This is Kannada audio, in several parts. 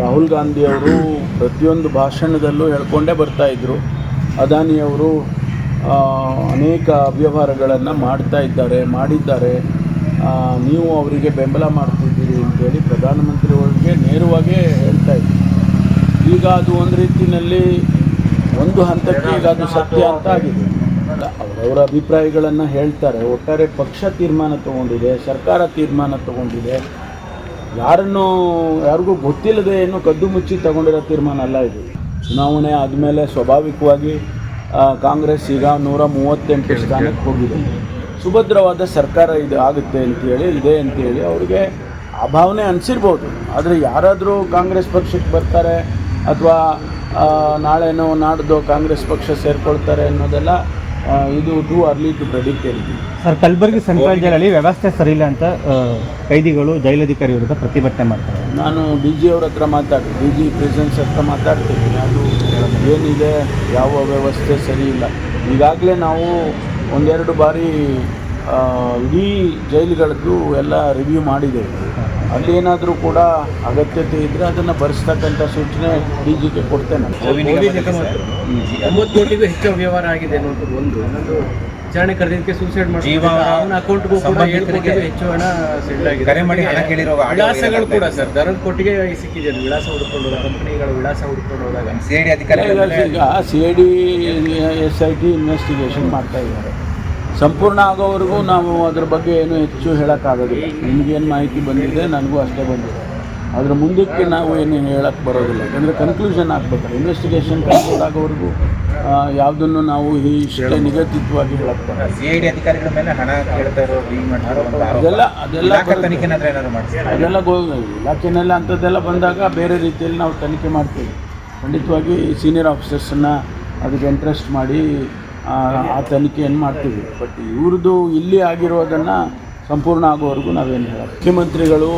ರಾಹುಲ್ ಗಾಂಧಿಯವರು ಪ್ರತಿಯೊಂದು ಭಾಷಣದಲ್ಲೂ ಹೇಳ್ಕೊಂಡೇ ಬರ್ತಾಯಿದ್ರು ಅದಾನಿಯವರು ಅನೇಕ ಅವ್ಯವಹಾರಗಳನ್ನು ಮಾಡ್ತಾ ಇದ್ದಾರೆ, ಮಾಡಿದ್ದಾರೆ. ನೀವು ಅವರಿಗೆ ಬೆಂಬಲ ಮಾಡ್ತಿದ್ದೀರಿ ಅಂತೇಳಿ ಪ್ರಧಾನಮಂತ್ರಿಯವರಿಗೆ ನೇರವಾಗೇ ಹೇಳ್ತಾ ಇದ್ದರು ಈಗ ಅದು ಒಂದು ರೀತಿಯಲ್ಲಿ ಒಂದು ಹಂತಕ್ಕೆ ಈಗ ಅದು ಸತ್ಯ ಅಂತ ಆಗಿದೆ. ಅವರವರ ಅಭಿಪ್ರಾಯಗಳನ್ನು ಹೇಳ್ತಾರೆ. ಒಟ್ಟಾರೆ ಪಕ್ಷ ತೀರ್ಮಾನ ತಗೊಂಡಿದೆ, ಸರ್ಕಾರ ತೀರ್ಮಾನ ತಗೊಂಡಿದೆ. ಯಾರನ್ನು ಯಾರಿಗೂ ಗೊತ್ತಿಲ್ಲದೆ ಏನು ಕದ್ದು ಮುಚ್ಚಿ ತಗೊಂಡಿರೋ ತೀರ್ಮಾನ ಅಲ್ಲ ಇದು. ಚುನಾವಣೆ ಆದಮೇಲೆ ಸ್ವಾಭಾವಿಕವಾಗಿ ಕಾಂಗ್ರೆಸ್ ಈಗ ನೂರ ಮೂವತ್ತೆಂಟು ಸ್ಥಾನಕ್ಕೆ ಹೋಗಿದೆ. ಸುಭದ್ರವಾದ ಸರ್ಕಾರ ಇದು ಆಗುತ್ತೆ ಅಂತೇಳಿ, ಇದೆ ಅಂತೇಳಿ ಅವರಿಗೆ ಆ ಭಾವನೆ ಅನಿಸಿರ್ಬೋದು. ಆದರೆ ಯಾರಾದರೂ ಕಾಂಗ್ರೆಸ್ ಪಕ್ಷಕ್ಕೆ ಬರ್ತಾರೆ ಅಥವಾ ನಾಳೆನೋ ನಾಡ್ದು ಕಾಂಗ್ರೆಸ್ ಪಕ್ಷ ಸೇರ್ಕೊಳ್ತಾರೆ ಅನ್ನೋದೆಲ್ಲ ಇದು ಟೂ ಅರ್ಲಿ ಟು ಪ್ರೆಡಿಕ್ಟ್ ಹೇಳ್ತೀವಿ ಸರ್ ಕಲಬುರಗಿ ಸೆಂಟ್ರಲ್ ಜೈಲಲ್ಲಿ ವ್ಯವಸ್ಥೆ ಸರಿ ಇಲ್ಲ ಅಂತ ಕೈದಿಗಳು ಜೈಲಧಿಕಾರಿ ವಿರುದ್ಧ ಪ್ರತಿಭಟನೆ ಮಾಡ್ತಾರೆ. ನಾನು ಡಿ ಜಿ ಅವ್ರ ಹತ್ರ ಮಾತಾಡಿ ಡಿ ಜಿ ಪ್ರೆಸೆನ್ಸ್ ಹತ್ರ ಮಾತಾಡ್ತೀನಿ. ಅದು ಏನಿದೆ ಯಾವ ವ್ಯವಸ್ಥೆ ಸರಿ ಇಲ್ಲ. ಈಗಾಗಲೇ ನಾವು ಒಂದೆರಡು ಬಾರಿ ಇಡೀ ಜೈಲುಗಳದ್ದು ಎಲ್ಲ ರಿವ್ಯೂ ಮಾಡಿದ್ದೇವೆ ಅಲ್ಲಿ ಏನಾದರೂ ಕೂಡ ಅಗತ್ಯತೆ ಇದ್ದರೆ ಅದನ್ನು ಭರಿಸ್ತಕ್ಕಂಥ ಸೂಚನೆ ಡಿ ಜಿ ಕೆ ಕೊಡ್ತೇನೆ ಒಂಬತ್ತು ಕೋಟಿಗೂ ಹೆಚ್ಚು ವ್ಯವಹಾರ ಆಗಿದೆ ಅನ್ನೋದು ಒಂದು. ವಿಚಾರಣೆ ಕರೆದಿದ್ದಕ್ಕೆ ಸೂಸೈಡ್ ಮಾಡಿ ಅವನ ಅಕೌಂಟ್ಗೂ ಕೂಡ ಏಳು ಕೋಟಿಗೂ ಹೆಚ್ಚು ಹಣ ಸೆಟ್ ಆಗಿದೆ. ಕರೆ ಮಾಡಿ ಹಣ ಕೇಳಿರೋ ವಿಳಾಸಗಳು ಕೂಡ ಸರ್. ದರದ ಕೋಟಿಗೆ ಸಿಕ್ಕಿದೆ. ವಿಳಾಸ ಹುಡ್ಕೊಂಡು ಕಂಪನಿಗಳ ವಿಳಾಸ ಹುಡ್ಕೊಂಡು ಹೋದಾಗ ಸಿ ಐ ಡಿ ಅಧಿಕಾರಿಗಳ ಈಗ C I D S I T investigation ಮಾಡ್ತಾ ಇದ್ದಾರೆ. ಸಂಪೂರ್ಣ ಆಗೋವರೆಗೂ ನಾವು ಅದ್ರ ಬಗ್ಗೆ ಏನು ಹೆಚ್ಚು ಹೇಳೋಕ್ಕಾಗೋದಿಲ್ಲ. ನಿಮಗೇನು ಮಾಹಿತಿ ಬಂದಿದೆ ನನಗೂ ಅಷ್ಟೇ ಬಂದಿದೆ. ಅದ್ರ ಮುಂದಕ್ಕೆ ನಾವು ಏನು ಹೇಳಕ್ಕೆ ಬರೋದಿಲ್ಲ. ಯಾಕಂದರೆ ಕನ್ಕ್ಲೂಷನ್ ಆಗ್ಬೇಕಲ್ಲ ಇನ್ವೆಸ್ಟಿಗೇಷನ್ ಕನ್ಕ್ಲೂಡ್ ಆಗೋವರೆಗೂ ಯಾವುದನ್ನು ನಾವು ಈ ಇಷ್ಟೇ ನಿಗದಿತವಾಗಿ. ಅದೆಲ್ಲ ಅದೆಲ್ಲ ಅದೆಲ್ಲ ಗೋ ಇಲಾಖೆನೆಲ್ಲ ಅಂಥದ್ದೆಲ್ಲ ಬಂದಾಗ ಬೇರೆ ರೀತಿಯಲ್ಲಿ ನಾವು ತನಿಖೆ ಮಾಡ್ತೀವಿ. ಖಂಡಿತವಾಗಿ ಸೀನಿಯರ್ ಆಫೀಸರ್ಸನ್ನು ಅದಕ್ಕೆ ಇಂಟ್ರೆಸ್ಟ್ ಮಾಡಿ ಆ ತನಿಖೆಯನ್ನು ಮಾಡ್ತೀವಿ? ಬಟ್ ಇವ್ರದ್ದು ಇಲ್ಲಿ ಆಗಿರೋದನ್ನು ಸಂಪೂರ್ಣ ಆಗೋವರೆಗೂ ನಾವೇನು ಹೇಳೋದು ಮುಖ್ಯಮಂತ್ರಿಗಳು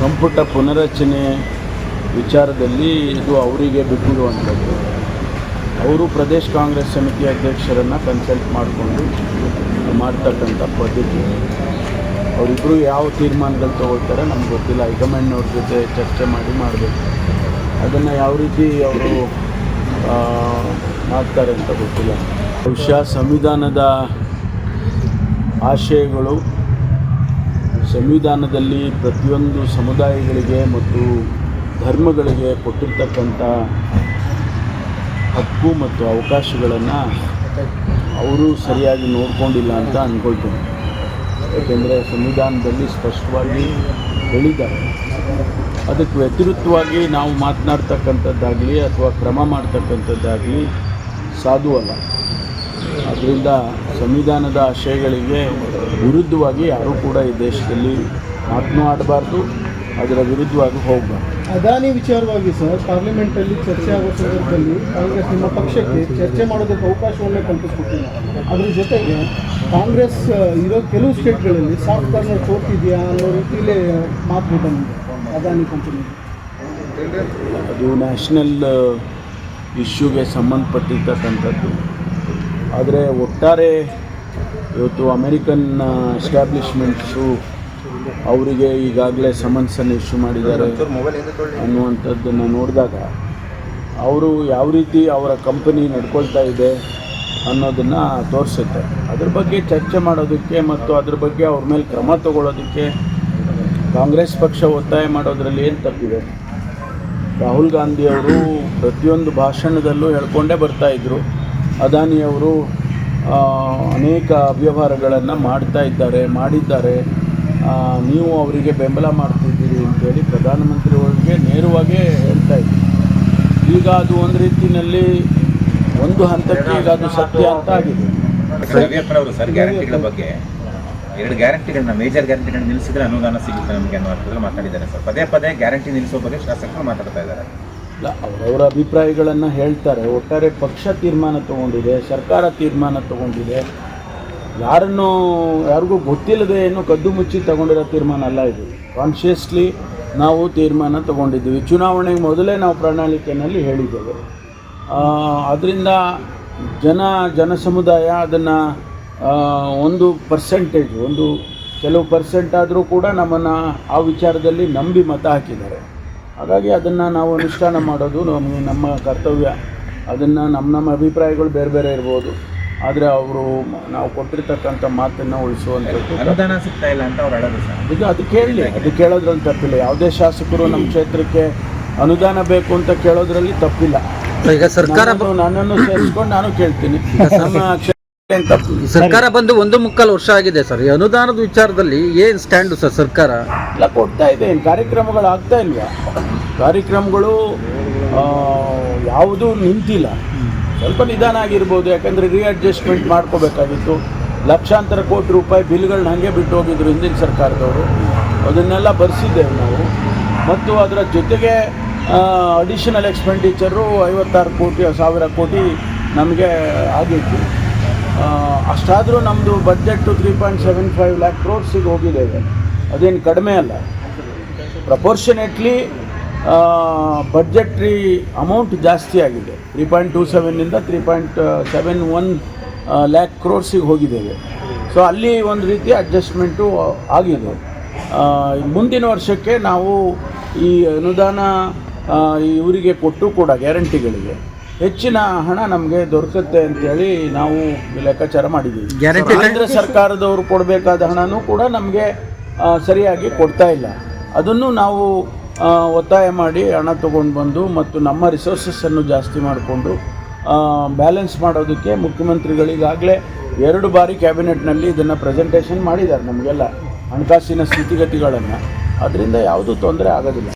ಸಂಪುಟ ಪುನರಚನೆ ವಿಚಾರದಲ್ಲಿ ಇದು ಅವರಿಗೆ ಬಿಟ್ಟಿರುವಂಥದ್ದು. ಅವರು ಪ್ರದೇಶ್ ಕಾಂಗ್ರೆಸ್ ಸಮಿತಿ ಅಧ್ಯಕ್ಷರನ್ನು ಕನ್ಸಲ್ಟ್ ಮಾಡಿಕೊಂಡು ಮಾಡ್ತಕ್ಕಂಥ ಪದ್ಧತಿ. ಅವರಿಬ್ಬರು ಯಾವ ತೀರ್ಮಾನಗಳು ತೊಗೊಳ್ತಾರೆ ನಮ್ಗೆ ಗೊತ್ತಿಲ್ಲ. ಹೈಕಮಾಂಡ್ನವ್ರ ಜೊತೆ ಚರ್ಚೆ ಮಾಡಿ ಮಾಡಬೇಕು. ಅದನ್ನು ಯಾವ ರೀತಿ ಅವರು ಮಾಡ್ತಾರೆ ಅಂತ ಗೊತ್ತಿಲ್ಲ. ಬಹುಶಃ ಸಂವಿಧಾನದ ಆಶಯಗಳು ಸಂವಿಧಾನದಲ್ಲಿ ಪ್ರತಿಯೊಂದು ಸಮುದಾಯಗಳಿಗೆ ಮತ್ತು ಧರ್ಮಗಳಿಗೆ ಕೊಟ್ಟಿರ್ತಕ್ಕಂಥ ಹಕ್ಕು ಮತ್ತು ಅವಕಾಶಗಳನ್ನು ಅವರು ಸರಿಯಾಗಿ ನೋಡ್ಕೊಂಡಿಲ್ಲ ಅಂತ ಅಂದ್ಕೊಳ್ತೀನಿ ಯಾಕೆಂದರೆ ಸಂವಿಧಾನದಲ್ಲಿ ಸ್ಪಷ್ಟವಾಗಿ ಹೇಳಿದ್ದಾರೆ. ಅದಕ್ಕೆ ವ್ಯತಿರಿಕ್ತವಾಗಿ ನಾವು ಮಾತನಾಡ್ತಕ್ಕಂಥದ್ದಾಗಲಿ ಅಥವಾ ಕ್ರಮ ಮಾಡ್ತಕ್ಕಂಥದ್ದಾಗಲಿ ಸಾಧು ಅಲ್ಲ ಅದರಿಂದ ಸಂವಿಧಾನದ ಆಶಯಗಳಿಗೆ ವಿರುದ್ಧವಾಗಿ ಯಾರೂ ಕೂಡ ಈ ದೇಶದಲ್ಲಿ ಮಾತನೂ ಆಡಬಾರ್ದು ಅದರ ವಿರುದ್ಧವಾಗಿ ಹೋಗಬಾರ್ದು. ಅದಾನಿ ವಿಚಾರವಾಗಿ ಸರ್ ಪಾರ್ಲಿಮೆಂಟಲ್ಲಿ ಚರ್ಚೆ ಆಗೋ ಸಂದರ್ಭದಲ್ಲಿ ಕಾಂಗ್ರೆಸ್ ನಿಮ್ಮ ಪಕ್ಷಕ್ಕೆ ಚರ್ಚೆ ಮಾಡೋದಕ್ಕೆ ಅವಕಾಶವನ್ನೇ ಕಲ್ಪಿಸ್ಕೊಟ್ಟಿಲ್ಲ. ಅದ್ರ ಜೊತೆಗೆ ಕಾಂಗ್ರೆಸ್ ಇರೋ ಕೆಲವು ಸ್ಟೇಟ್ಗಳಲ್ಲಿ ಸಾಫ್ಟ್ ಕಾರ್ನರ್ ತೋರ್ತಿದೆಯಾ ಅನ್ನೋ ರೀತಿಯಲ್ಲೇ ಮಾತು ಬಂದಿದೆ. ಅದಾನಿ ಕಂಪನಿ ಅದು ನ್ಯಾಷನಲ್ ಇಶ್ಯೂಗೆ ಸಂಬಂಧಪಟ್ಟಿರ್ತಕ್ಕಂಥದ್ದು. ಆದರೆ ಒಟ್ಟಾರೆ ಇವತ್ತು ಅಮೇರಿಕನ್ ಎಸ್ಟಾಬ್ಲಿಷ್ಮೆಂಟ್ಸು ಅವರಿಗೆ ಈಗಾಗಲೇ ಸಮನ್ಸನ್ನು ಇಶ್ಯೂ ಮಾಡಿದ್ದಾರೆ ಅನ್ನುವಂಥದ್ದನ್ನು ನೋಡಿದಾಗ ಅವರು ಯಾವ ರೀತಿ ಅವರ ಕಂಪನಿ ನಡ್ಕೊಳ್ತಾ ಇದೆ ಅನ್ನೋದನ್ನು ತೋರಿಸುತ್ತೆ. ಅದ್ರ ಬಗ್ಗೆ ಚರ್ಚೆ ಮಾಡೋದಕ್ಕೆ ಮತ್ತು ಅದ್ರ ಬಗ್ಗೆ ಅವ್ರ ಮೇಲೆ ಕ್ರಮ ತಗೊಳ್ಳೋದಕ್ಕೆ ಕಾಂಗ್ರೆಸ್ ಪಕ್ಷ ಒತ್ತಾಯ ಮಾಡೋದ್ರಲ್ಲಿ ಏನು ತಪ್ಪಿದೆ? ರಾಹುಲ್ ಗಾಂಧಿಯವರು ಪ್ರತಿಯೊಂದು ಭಾಷಣದಲ್ಲೂ ಹೇಳ್ಕೊಂಡೇ ಬರ್ತಾಯಿದ್ರು ಅದಾನಿಯವರು ಅನೇಕ ಅವ್ಯವಹಾರಗಳನ್ನು ಮಾಡ್ತಾ ಇದ್ದಾರೆ, ಮಾಡಿದ್ದಾರೆ. ನೀವು ಅವರಿಗೆ ಬೆಂಬಲ ಮಾಡ್ತಿದ್ದೀರಿ ಅಂತೇಳಿ ಪ್ರಧಾನಮಂತ್ರಿಯವರಿಗೆ ನೇರವಾಗಿ ಹೇಳ್ತಾ ಇದ್ದರು ಈಗ ಅದು ಒಂದು ರೀತಿಯಲ್ಲಿ ಒಂದು ಹಂತಕ್ಕೆ ಈಗ ಅದು ಸತ್ಯ ಅಂತ ಆಗಿದೆ. ಬಗ್ಗೆ. ಎರಡು ಗ್ಯಾರಂಟಿಗಳನ್ನ, ಮೇಜರ್ ಗ್ಯಾರಂಟಿಗಳನ್ನ ನಿಲ್ಲಿಸಿದ್ರೆ ಅನುದಾನ ಸಿಗುತ್ತೆ ನಮಗೆ ಅನ್ನೋ ಅರ್ಥದಲ್ಲಿ ಮಾತಾಡಿದ್ದಾರೆ ಸರ್. ಪದೇ ಪದೇ ಗ್ಯಾರಂಟಿ ನಿಲ್ಲಿಸೋ ಬಗ್ಗೆ ಶಾಸಕರು ಮಾತಾಡ್ತಾ ಇದ್ದಾರೆ. ಇಲ್ಲ, ಅವರವರ ಅಭಿಪ್ರಾಯಗಳನ್ನು ಹೇಳ್ತಾರೆ. ಒಟ್ಟಾರೆ ಪಕ್ಷ ತೀರ್ಮಾನ ತಗೊಂಡಿದೆ, ಸರ್ಕಾರ ತೀರ್ಮಾನ ತಗೊಂಡಿದೆ. ಯಾರನ್ನು, ಯಾರಿಗೂ ಗೊತ್ತಿಲ್ಲದೆ ಏನು ಕದ್ದು ಮುಚ್ಚಿ ತಗೊಂಡಿರೋ ತೀರ್ಮಾನ ಅಲ್ಲ ಇದು. ಕಾನ್ಷಿಯಸ್ಲಿ ನಾವು ತೀರ್ಮಾನ ತಗೊಂಡಿದ್ದೀವಿ. ಚುನಾವಣೆಗೆ ಮೊದಲೇ ನಾವು ಪ್ರಣಾಳಿಕೆಯಲ್ಲಿ ಹೇಳಿದ್ದೇವೆ. ಅದರಿಂದ ಜನ ಜನ ಸಮುದಾಯ ಅದನ್ನು ಒಂದು ಪರ್ಸೆಂಟೇಜ್ ಒಂದು ಕೆಲವು ಪರ್ಸೆಂಟ್ ಆದರೂ ಕೂಡ ನಮ್ಮನ್ನು ಆ ವಿಚಾರದಲ್ಲಿ ನಂಬಿ ಮತ ಹಾಕಿದ್ದಾರೆ. ಹಾಗಾಗಿ ಅದನ್ನು ನಾವು ಅನುಷ್ಠಾನ ಮಾಡೋದು ನಮಗೆ ನಮ್ಮ ಕರ್ತವ್ಯ. ಅದನ್ನು ನಮ್ಮ ನಮ್ಮ ಅಭಿಪ್ರಾಯಗಳು ಬೇರೆ ಬೇರೆ ಇರ್ಬೋದು. ಆದರೆ ಅವರು ನಾವು ಕೊಟ್ಟಿರ್ತಕ್ಕಂಥ ಮಾತನ್ನು ಉಳಿಸುವಂಥದ್ದು ಅನುದಾನ ಸಿಗ್ತಾ ಇಲ್ಲ ಅಂತ ಅವ್ರು ಹೇಳೋದು ಸರ್. ಇದು ಅದು ಕೇಳಲಿ ಅದು ಕೇಳೋದ್ರಲ್ಲಿ ತಪ್ಪಿಲ್ಲ. ಯಾವುದೇ ಶಾಸಕರು ನಮ್ಮ ಕ್ಷೇತ್ರಕ್ಕೆ ಅನುದಾನ ಬೇಕು ಅಂತ ಕೇಳೋದ್ರಲ್ಲಿ ತಪ್ಪಿಲ್ಲ. ಈಗ ಸರ್ಕಾರ ನನ್ನನ್ನು- ಸೇರಿಸ್ಕೊಂಡು ನಾನು ಕೇಳ್ತೀನಿ. ನಮ್ಮ ಸರ್ಕಾರ ಬಂದು ಒಂದು ಮುಕ್ಕಾಲು ವರ್ಷ ಆಗಿದೆ ಸರ್. ಈ ಅನುದಾನದ ವಿಚಾರದಲ್ಲಿ ಏನ್ ಸ್ಟ್ಯಾಂಡು ಸರ್ ಸರ್ಕಾರ? ಎಲ್ಲ ಕೊಡ್ತಾ ಇದೆ. ಏನು ಕಾರ್ಯಕ್ರಮಗಳು ಆಗ್ತಾ ಇಲ್ವಾ? ಕಾರ್ಯಕ್ರಮಗಳು ಆ, ಯಾವುದೂ ನಿಂತಿಲ್ಲ. ಸ್ವಲ್ಪ ನಿಧಾನ ಆಗಿರ್ಬೋದು ಯಾಕಂದರೆ ರೀಅಡ್ಜಸ್ಟ್ಮೆಂಟ್ ಮಾಡ್ಕೋಬೇಕಾಗಿತ್ತು. ಲಕ್ಷಾಂತರ ಕೋಟಿ ರೂಪಾಯಿ ಬಿಲ್ಗಳನ್ನ ಹಾಗೆ ಬಿಟ್ಟು ಹೋಗಿದ್ರು ಹಿಂದಿನ ಸರ್ಕಾರದವರು. ಅದನ್ನೆಲ್ಲ ಬರೆಸಿದ್ದೇವೆ ನಾವು. ಮತ್ತು ಅದರ ಜೊತೆಗೆ ಅಡಿಷನಲ್ ಎಕ್ಸ್ಪೆಂಡಿಚರು ಐವತ್ತಾರು ಕೋಟಿ ಸಾವಿರ ಕೋಟಿ ನಮಗೆ ಆಗಿತ್ತು. ಅಷ್ಟಾದರೂ ನಮ್ಮದು budget three point seven five lakh ಕ್ರೋರ್ಸಿಗೆ ಹೋಗಿದ್ದೇವೆ ಅದೇನು ಕಡಿಮೆ ಅಲ್ಲ. ಪ್ರಪೋರ್ಷನೇಟ್ಲಿ ಬಜೆಟ್ರಿ ಅಮೌಂಟ್ ಜಾಸ್ತಿ ಆಗಿದೆ. Three point two ಸೆವೆನ್ನಿಂದ three point seven one lakh ಕ್ರೋರ್ಸಿಗೆ ಹೋಗಿದ್ದೇವೆ ಸೊ ಅಲ್ಲಿ ಒಂದು ರೀತಿ ಅಡ್ಜಸ್ಟ್ಮೆಂಟು ಆಗಿದೆ. ಮುಂದಿನ ವರ್ಷಕ್ಕೆ ನಾವು ಈ ಅನುದಾನ ಇವರಿಗೆ ಕೊಟ್ಟು ಕೂಡ ಗ್ಯಾರಂಟಿಗಳಿಗೆ ಹೆಚ್ಚಿನ ಹಣ ನಮಗೆ ದೊರಕುತ್ತೆ ಅಂತೇಳಿ ನಾವು ಲೆಕ್ಕಾಚಾರ ಮಾಡಿದ್ದೀವಿ. ಕೇಂದ್ರ ಸರ್ಕಾರದವರು ಕೊಡಬೇಕಾದ ಹಣನೂ ಕೂಡ ನಮಗೆ ಸರಿಯಾಗಿ ಕೊಡ್ತಾ ಇಲ್ಲ. ಅದನ್ನು ನಾವು ಒತ್ತಾಯ ಮಾಡಿ ಹಣ ತೊಗೊಂಡು ಬಂದು ಮತ್ತು ನಮ್ಮ ರಿಸೋರ್ಸಸ್ಸನ್ನು ಜಾಸ್ತಿ ಮಾಡಿಕೊಂಡು ಬ್ಯಾಲೆನ್ಸ್ ಮಾಡೋದಕ್ಕೆ ಮುಖ್ಯಮಂತ್ರಿಗಳಿಗಾಗಲೇ ಎರಡು ಬಾರಿ ಕ್ಯಾಬಿನೆಟ್ನಲ್ಲಿ ಇದನ್ನು ಪ್ರೆಸೆಂಟೇಷನ್ ಮಾಡಿದ್ದಾರೆ ನಮಗೆಲ್ಲ ಹಣಕಾಸಿನ ಸ್ಥಿತಿಗತಿಗಳನ್ನು. ಅದರಿಂದ ಯಾವುದೂ ತೊಂದರೆ ಆಗೋದಿಲ್ಲ.